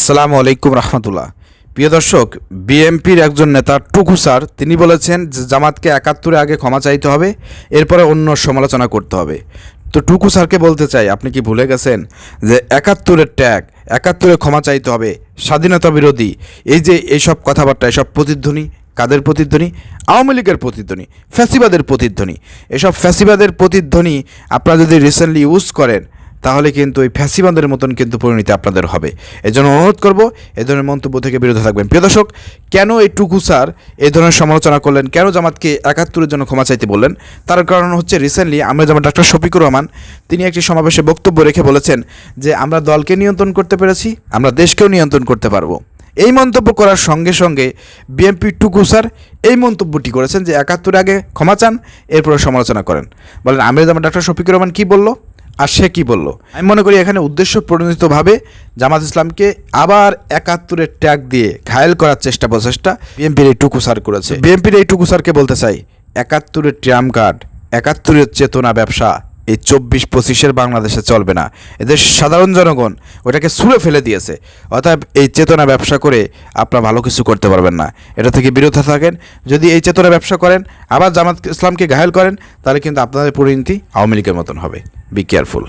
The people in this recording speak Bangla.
আসসালামু আলাইকুম রহমতুল্লাহ। প্রিয় দর্শক, বিএমপির একজন নেতা টুকু স্যার, তিনি বলেছেন যে জামাতকে একাত্তরে আগে ক্ষমা চাইতে হবে, এরপরে অন্য সমালোচনা করতে হবে। তো টুকু স্যারকে বলতে চাই, আপনি কি ভুলে গেছেন যে একাত্তরের ট্যাগ, একাত্তরে ক্ষমা চাইতে হবে, স্বাধীনতা বিরোধী, এই যে এইসব কথাবার্তা, এসব প্রতিধ্বনি, কাদের প্রতিধ্বনি? আওয়ামী লীগের প্রতিধ্বনি, ফ্যাসিবাদের প্রতিধ্বনি। এসব ফ্যাসিবাদের প্রতিধ্বনি আপনারা যদি রিসেন্টলি ইউজ করেন তাহলে কিন্তু ওই ফ্যাসিবাদের মতন কিন্তু পরিণতি আপনাদের হবে। এজন্য অনুরোধ করব, এ ধরনের মন্তব্য থেকে বিরত থাকবেন। প্রিয় দর্শক, কেন এই টুকু স্যার এই ধরনের সমালোচনা করলেন? কেন জামাতকে একাত্তরের জন্য ক্ষমা চাইতে বললেন? তার কারণ হচ্ছে রিসেন্টলি আমরা যেমন ডাক্তার শফিকুর রহমান, তিনি একটি সমাবেশে বক্তব্য রেখে বলেছেন যে, আমরা দলকে নিয়ন্ত্রণ করতে পেরেছি, আমরা দেশকেও নিয়ন্ত্রণ করতে পারব। এই মন্তব্য করার সঙ্গে সঙ্গে বিএনপি টুকু স্যার এই মন্তব্যটি করেছেন যে, একাত্তরে আগে ক্ষমা চান, এরপরে সমালোচনা করেন। বলেন, আমির জামান ডাক্তার শফিকুর রহমান কী বলল? আর সে কী বলল? আমি মনে করি এখানে উদ্দেশ্য প্রণোদিতভাবে জামাত ইসলামকে আবার একাত্তরের ট্যাগ দিয়ে ঘায়েল করার চেষ্টা প্রচেষ্টা বিএনপির এই টুকু স্যার করেছে। বিএনপির এই টুকু স্যারকে বলতে চাই একাত্তরের ট্রাম কার্ড একাত্তরের চেতনা ব্যবসা এই চব্বিশ পঁচিশের বাংলাদেশে চলবে না। এদের সাধারণ জনগণ ওটাকে ছুঁড়ে ফেলে দিয়েছে। অর্থাৎ এই চেতনা ব্যবসা করে আপনারা ভালো কিছু করতে পারবেন না। এটা থেকে বিরত থাকেন। যদি এই চেতনা ব্যবসা করেন, আবার জামাত ইসলামকে ঘায়েল করেন, তাহলে কিন্তু আপনাদের পরিণতি আওয়ামী লীগের মতন হবে। Be careful